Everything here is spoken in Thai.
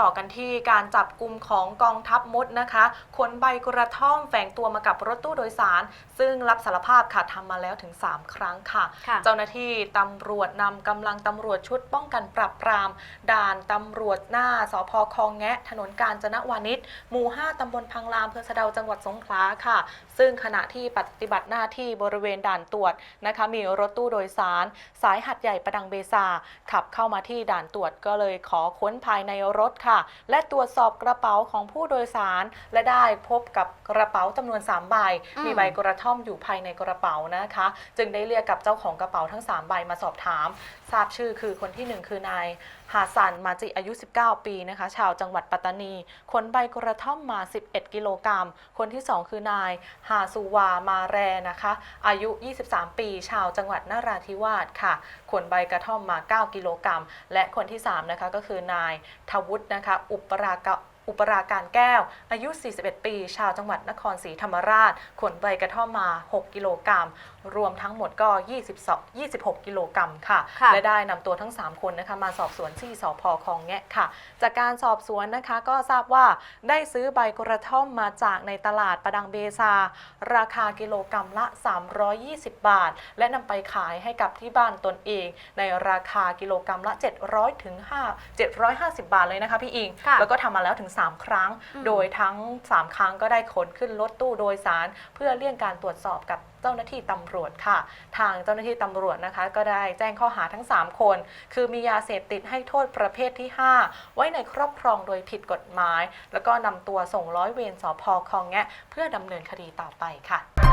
ต่อกันที่การจับกลุ่มของกองทัพมดนะคะขนใบกระท่อมแฝงตัวมากับรถตู้โดยสาร ซึ่งรับสารภาพค่ะทำมาแล้วถึง 3 ครั้งค่ะ ค่ะ เจ้าหน้าที่ตำรวจนำกำลังตำรวจชุดป้องกันปราบปราม ด่านตำรวจหน้าสพคลองแงะ ถนนกาญจนวานิชหมู่ 5ตำบลพังลามอำเภอสะเดาจังหวัดสงขลาค่ะ ซึ่งขณะที่ปฏิบัติหน้าที่บริเวณด่านตรวจนะคะ มีรถตู้โดยสาร สายหัดใหญ่ประดังเบซาขับเข้ามาที่ด่านตรวจก็เลยขอค้นภายในรถค่ะ และตรวจสอบกระเป๋าของผู้โดยสาร และได้พบกับกระเป๋าจำนวน3ใบอืมมีใบกระท่อมอยู่ภายในกระเป๋านะคะ จึงได้เรียกกับเจ้าของกระเป๋าทั้ง 3 ใบมาสอบถาม ทราบชื่อคือคนที่ 1 คือนายฮาซันมาจิอายุ 19 ปีนะคะ ชาวจังหวัดปัตตานีขนใบกระท่อมมา 11 กิโลกรัม คนที่ 2 คือนายฮาซูวามาแรนะคะ อายุ 23 ปี ชาวจังหวัดนราธิวาสค่ะขนใบกระท่อมมา 9 กิโลกรัม และคนที่ 3 นะคะก็คือนายทวุฒินะคะ อุปราก อุปราการแก้ว อายุ 41 ปี ชาวจังหวัดนครศรีธรรมราช ขนใบกระท่อมมา 6 กิโลกรัม รวมทั้งหมดก็ 22 26 กิโลกรัมค่ะค่ะ และได้นำตัวทั้ง 3 คนนะคะมาสอบสวนที่สพคลองแงะค่ะ จากการสอบสวนนะคะก็ทราบว่าได้ซื้อใบกระท่อมมาจากในตลาดประดังเบซา ราคากิโลกรัมละ 320 บาท และนำไปขายให้กับที่บ้านตนเอง ในราคากิโลกรัมละ 700ถึง5 750 บาทเลยนะคะพี่อิงค่ะแล้วก็ทำมาแล้วถึง3 ครั้งอืมโดยทั้ง 3 ครั้งก็ได้ขนขึ้นรถตู้โดยสาร เพื่อเลี่ยงการตรวจสอบกับเจ้าหน้าที่ตำรวจค่ะ ทางเจ้าหน้าที่ตำรวจนะคะ ก็ได้แจ้งข้อหาทั้ง 3 คน คือมียาเสพติดให้โทษประเภทที่ 5 ไว้ในครอบครองโดยผิดกฎหมาย แล้วก็นำตัวส่งร้อยเวรสพคลองแงะเพื่อดำเนินคดีต่อไปค่ะ